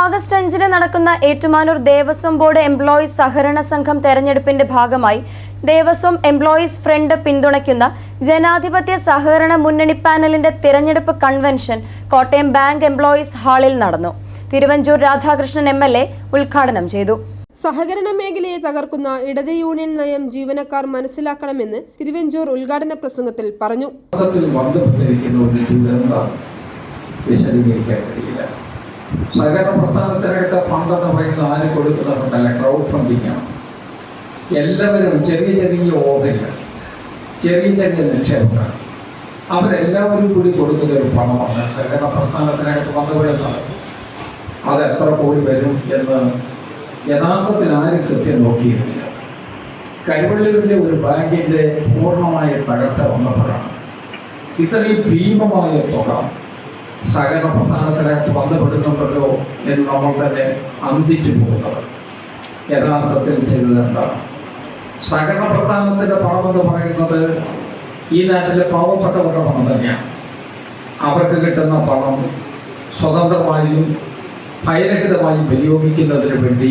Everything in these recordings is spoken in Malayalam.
ആഗസ്റ്റ് അഞ്ചിന് നടക്കുന്ന ഏറ്റുമാനൂർ ദേവസ്വം ബോർഡ് എംപ്ലോയീസ് സഹകരണ സംഘം തെരഞ്ഞെടുപ്പിന്റെ ഭാഗമായി ദേവസ്വം എംപ്ലോയീസ് ഫ്രണ്ട് പിന്തുണയ്ക്കുന്ന ജനാധിപത്യ സഹകരണ മുന്നണി പാനലിന്റെ തിരഞ്ഞെടുപ്പ് കൺവെൻഷൻ കോട്ടയം ബാങ്ക് എംപ്ലോയീസ് ഹാളിൽ നടന്നു. Thiruvanchoor Radhakrishnan M L A ഉദ്ഘാടനം ചെയ്തു. സഹകരണ മേഖലയെ തകർക്കുന്ന ഇടത് യൂണിയൻ നയം ജീവനക്കാർ മനസ്സിലാക്കണമെന്ന് തിരുവഞ്ചൂർ ഉദ്ഘാടന പ്രസംഗത്തിൽ പറഞ്ഞു. സഹകരണ പ്രസ്ഥാനത്തിനകത്ത് ഫണ്ട് എന്ന് പറയുന്നത് ആര് കൊടുക്കുന്ന ക്രൗഡ് ഫണ്ടിങ് ആണ്. എല്ലാവരും ചെറിയ ചെറിയ ഓഹരികൾ ചെറിയ ചെറിയ നിക്ഷേപങ്ങൾ. അവരെല്ലാവരും കൂടി കൊടുക്കുന്ന ഒരു പണമാണ് സഹകരണ പ്രസ്ഥാനത്തിനകത്ത് വന്നുവിടുന്നത് അത് എത്ര കോടി വരും എന്ന് യഥാർത്ഥത്തിൽ ആരും കൃത്യം നോക്കിയിരുന്നില്ല കരുവള്ളൂരിലെ ഒരു ബാങ്കിന്റെ പൂർണമായ തകർച്ച വന്നപ്പോഴാണ്. ഇത്രയും ഭീമമായ തുക സഹകരണ പ്രസ്ഥാനത്തിനെ ബന്ധപ്പെടുന്നുണ്ടല്ലോ എന്ന് നമ്മൾ തന്നെ അന്തിച്ചു പോകുന്നത് യഥാർത്ഥത്തിൽ ചെയ്തത് എന്താണ്? സഹകരണ പ്രസ്ഥാനത്തിന്റെ പണം എന്ന് പറയുന്നത് ഈ നാട്ടിലെ പാവപ്പെട്ടവരുടെ പണം തന്നെയാണ്. അവർക്ക് കിട്ടുന്ന പണം സ്വതന്ത്രമായും ഭയരഹിതമായും വിനിയോഗിക്കുന്നതിന് വേണ്ടി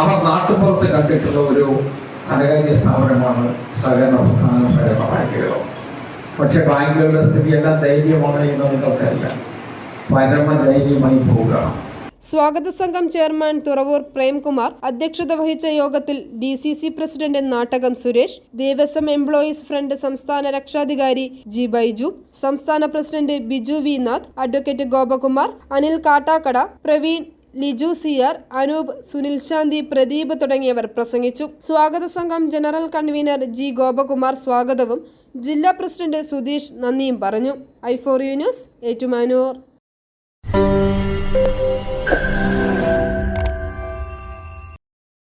അവർ നാട്ടുപുറത്ത് കണ്ടിട്ടുള്ള ഒരു ധനകാര്യ സ്ഥാപനമാണ് സഹകരണ പ്രസ്ഥാന സഹകരണ ബാങ്കുകൾ. പക്ഷെ ബാങ്കുകളുടെ സ്ഥിതി എല്ലാം ധൈര്യമാണ് എന്ന് നിങ്ങൾക്കല്ല പരമധൈര്യമായി പോവുക സ്വാഗത സംഘം ചെയർമാൻ തുറവൂർ പ്രേംകുമാർ അധ്യക്ഷത വഹിച്ച യോഗത്തിൽ D C C president Nattakam Suresh Devaswom employees front സംസ്ഥാന രക്ഷാധികാരി ജി ബൈജു സംസ്ഥാന president Biju V Nath advocate Gopakumar Anil Kattakada Praveen Liju സിയർ Anoop Sunil Shanthi Pradeep തുടങ്ങിയവർ പ്രസംഗിച്ചു. സ്വാഗത സംഘം ജനറൽ കൺവീനർ ജി ഗോപകുമാർ സ്വാഗതവും ജില്ലാ പ്രസിഡന്റ് സുധീഷ് നന്ദിയും പറഞ്ഞു. I for U news Ettumanoor.